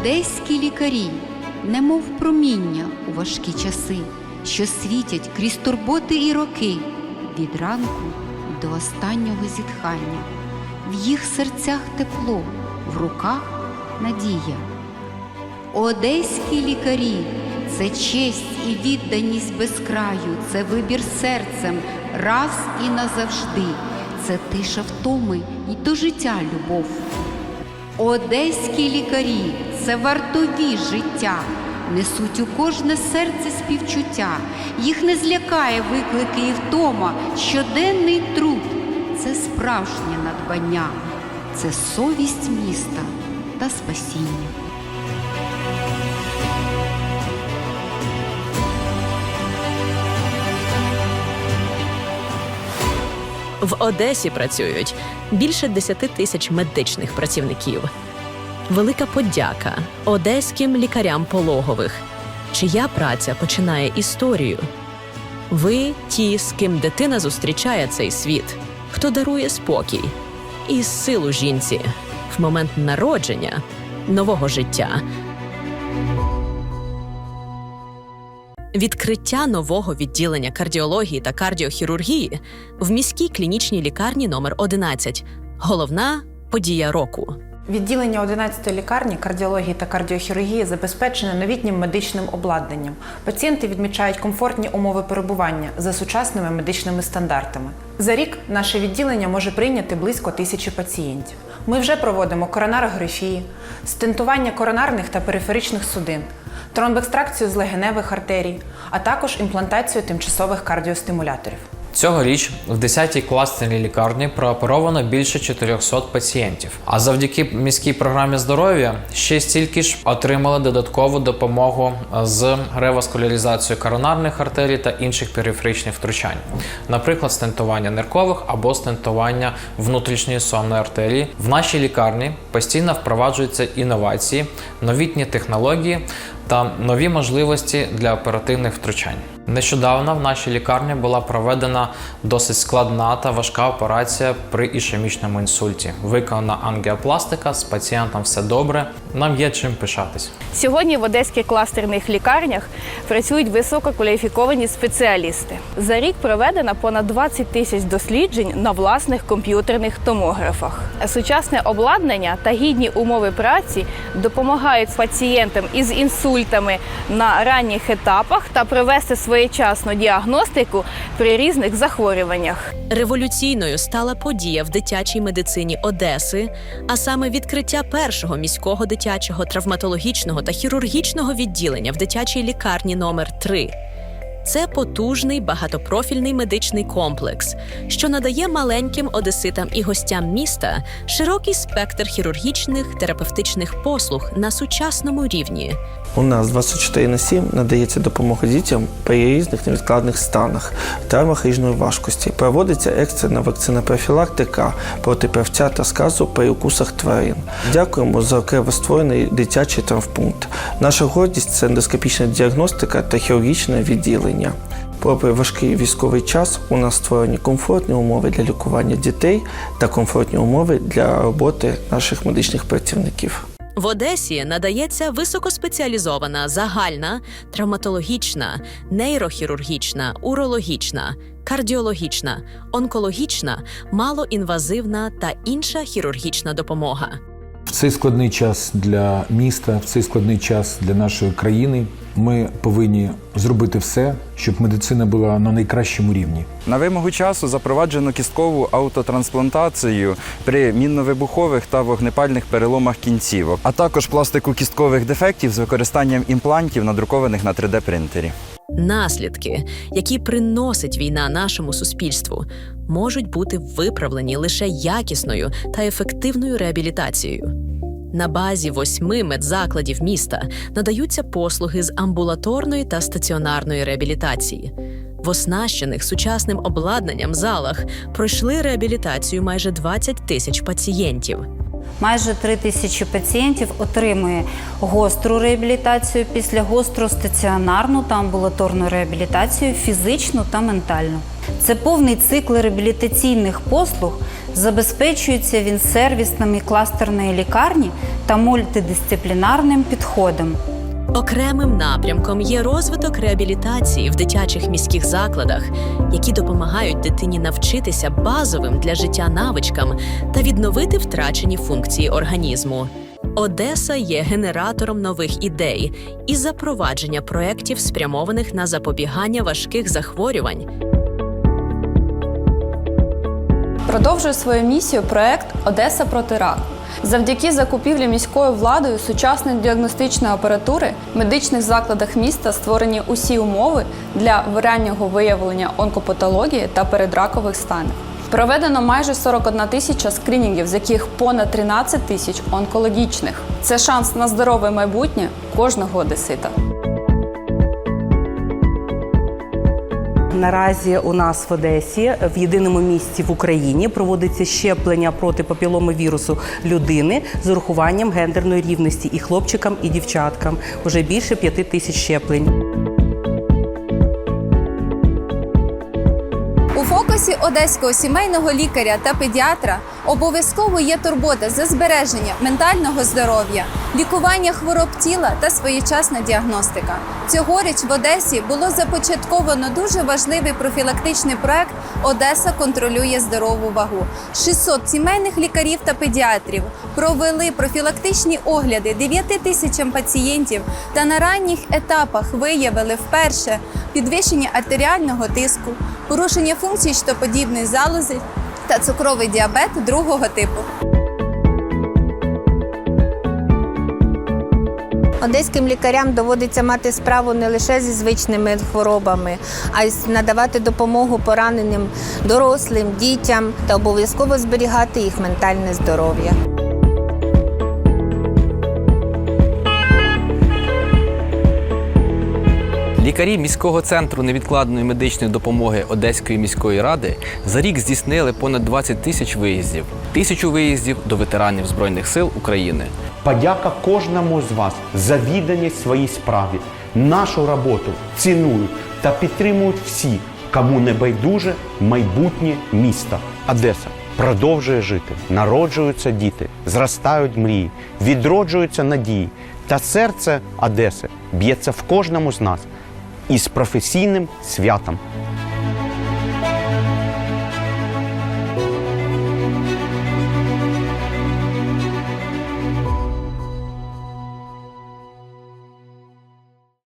Одеські лікарі, немов проміння у важкі часи, що світять крізь турботи і роки, від ранку до останнього зітхання. В їх серцях тепло, в руках надія. Одеські лікарі це честь і відданість без краю, це вибір серцем раз і назавжди, це тиша втоми і до життя любов. Одеські лікарі це вартові життя, несуть у кожне серце співчуття, їх не злякає виклики і втома, щоденний труд це справжнє надбання, це совість міста та спасіння. В Одесі працюють більше 10 тисяч медичних працівників. Велика подяка одеським лікарям пологових, чия праця починає історію. Ви ті, з ким дитина зустрічає цей світ, хто дарує спокій і силу жінці в момент народження нового життя. Відкриття нового відділення кардіології та кардіохірургії в міській клінічній лікарні номер 11 Головна подія року. Відділення 11-ї лікарні кардіології та кардіохірургії забезпечене новітнім медичним обладнанням. Пацієнти відмічають комфортні умови перебування за сучасними медичними стандартами. За рік наше відділення може прийняти близько тисячі пацієнтів. Ми вже проводимо коронарографії, стентування коронарних та периферичних судин, тромбекстракцію з легеневих артерій, а також імплантацію тимчасових кардіостимуляторів. Цьогоріч в 10-й кластерній лікарні прооперовано більше 400 пацієнтів. А завдяки міській програмі здоров'я ще стільки ж отримали додаткову допомогу з реваскуляризацією коронарних артерій та інших периферичних втручань, наприклад, стентування ниркових або стентування внутрішньої сонної артерії. В нашій лікарні постійно впроваджуються інновації, новітні технології та нові можливості для оперативних втручань. Нещодавно в нашій лікарні була проведена досить складна та важка операція при ішемічному інсульті. Виконана ангіопластика, з пацієнтом все добре. Нам є чим пишатись. Сьогодні в одеських кластерних лікарнях працюють висококваліфіковані спеціалісти. За рік проведено понад 20 тисяч досліджень на власних комп'ютерних томографах. Сучасне обладнання та гідні умови праці допомагають пацієнтам із інсультами на ранніх етапах та провести своєчасну діагностику при різних захворюваннях. Революційною стала подія в дитячій медицині Одеси, а саме відкриття першого міського дитячого травматологічного та хірургічного відділення в дитячій лікарні номер 3 Це потужний багатопрофільний медичний комплекс, що надає маленьким одеситам і гостям міста широкий спектр хірургічних терапевтичних послуг на сучасному рівні. У нас 24 на 7 надається допомога дітям при різних невідкладних станах, травмах різної важкості. Проводиться екстрена вакцина профілактика проти правця та сказу при укусах тварин. Дякуємо за окремо створений дитячий травмпункт. Наша гордість це ендоскопічна діагностика та хірургічне відділення. Попри важкий військовий час, у нас створені комфортні умови для лікування дітей та комфортні умови для роботи наших медичних працівників. В Одесі надається високоспеціалізована загальна, травматологічна, нейрохірургічна, урологічна, кардіологічна, онкологічна, малоінвазивна та інша хірургічна допомога. В цей складний час для міста, в цей складний час для нашої країни ми повинні зробити все, щоб медицина була на найкращому рівні. На вимогу часу запроваджено кісткову аутотрансплантацію при мінно-вибухових та вогнепальних переломах кінцівок, а також пластику кісткових дефектів з використанням імплантів, надрукованих на 3D-принтері. Наслідки, які приносить війна нашому суспільству, можуть бути виправлені лише якісною та ефективною реабілітацією. На базі восьми медзакладів міста надаються послуги з амбулаторної та стаціонарної реабілітації. В оснащених сучасним обладнанням залах пройшли реабілітацію майже 20 тисяч пацієнтів. Майже 3 тисячі пацієнтів отримує гостру реабілітацію, після гостру стаціонарну та амбулаторну реабілітацію, фізичну та ментальну. Це повний цикл реабілітаційних послуг. Забезпечується він сервісними кластерної лікарні та мультидисциплінарним підходом. Окремим напрямком є розвиток реабілітації в дитячих міських закладах, які допомагають дитині навчитися базовим для життя навичкам та відновити втрачені функції організму. Одеса є генератором нових ідей і запровадження проєктів, спрямованих на запобігання важких захворювань. Продовжує свою місію проект Одеса проти раку. Завдяки закупівлі міською владою сучасної діагностичної апаратури в медичних закладах міста створені усі умови для раннього виявлення онкопатології та передракових станів. Проведено майже 41 тисяча скринінгів, з яких понад 13 тисяч онкологічних. Це шанс на здорове майбутнє кожного одесита. Наразі у нас в Одесі в єдиному місці в Україні проводиться щеплення проти папіломовірусу людини з урахуванням гендерної рівності і хлопчикам, і дівчаткам. Уже більше п'яти тисяч щеплень. У фокусі одеського сімейного лікаря та педіатра обов'язково є турбота за збереження ментального здоров'я, лікування хвороб тіла та своєчасна діагностика. Цьогоріч в Одесі було започатковано дуже важливий профілактичний проект Одеса контролює здорову вагу. 600 сімейних лікарів та педіатрів провели профілактичні огляди 9 тисячам пацієнтів та на ранніх етапах виявили вперше підвищення артеріального тиску, порушення функцій щитоподібної залози та цукровий діабет другого типу. Одеським лікарям доводиться мати справу не лише зі звичними хворобами, а й надавати допомогу пораненим дорослим, дітям та обов'язково зберігати їх ментальне здоров'я. Лікарі міського центру невідкладної медичної допомоги Одеської міської ради за рік здійснили понад 20 тисяч виїздів, тисячу виїздів до ветеранів Збройних сил України. Подяка кожному з вас за відданість своїй справі. Нашу роботу цінують та підтримують всі, кому не байдуже майбутнє міста. Одеса продовжує жити, народжуються діти, зростають мрії, відроджуються надії. Та серце Одеси б'ється в кожному з нас із професійним святом